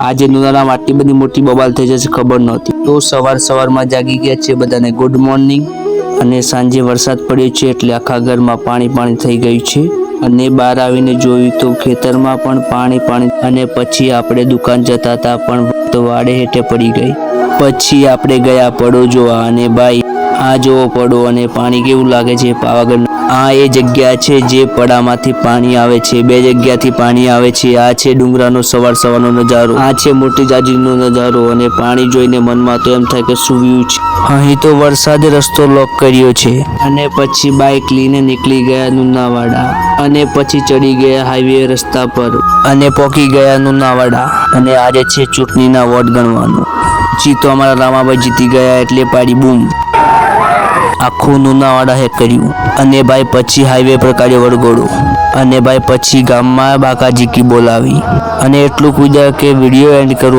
આજે નુનાળામાં આટલી બધી મોટી બબાલ થઈ જશે, ખબર નહોતી. તો સવાર સવારમાં જાગી ગયા છે બધાને ગુડ મોર્નિંગ અને સાંજે વરસાદ પડ્યો છે એટલે આખા ઘરમાં પાણી પાણી થઈ ગયું છે. અને બહાર આવીને જોયું તો ખેતરમાં પણ પાણી પાણી અને પછી આપણે દુકાન જતા હતા પણ તો વાડે હેઠે પડી ગઈ. પછી આપણે ગયા પડો જોવા અને ભાઈ, આ જોવો પડો અને પાણી કેવું લાગે છે? પાવાગઢ આ એ જગ્યા છે જે પડામાંથી પાણી આવે છે. બે જગ્યાથી પાણી આવે છે. આ છે ડુંગરાનો સવાર સવારનો નજારો. આ છે મોટી જાજીનો નજારો અને પાણી જોઈને મનમાં તો એમ થાય કે શું વ્યૂ છે. અહીં તો વરસાદે રસ્તો લોક કર્યો છે. અને પછી બાઇક લઈને નીકળી ગયા નુનાવાડા. અને પછી ચડી ગયા હાઈવે રસ્તા પર. અને પોકી ગયા નુનાવાડા. અને આજે છે ચૂંટણીના વોટ ગણવાનું. પછી તો અમારા રામાભાઈ જીતી ગયા એટલે પાડી બૂમ. આખું નુનાવાડા હેક કર્યું. અને ભાઈ પછી હાઈવે પર કાઢ્યો વળગોળો અને ભાઈ પછી ગામમાં બાકાજી કી બોલાવી. અને એટલું કૂદ્યા કે વીડિયો એન્ડ કરવો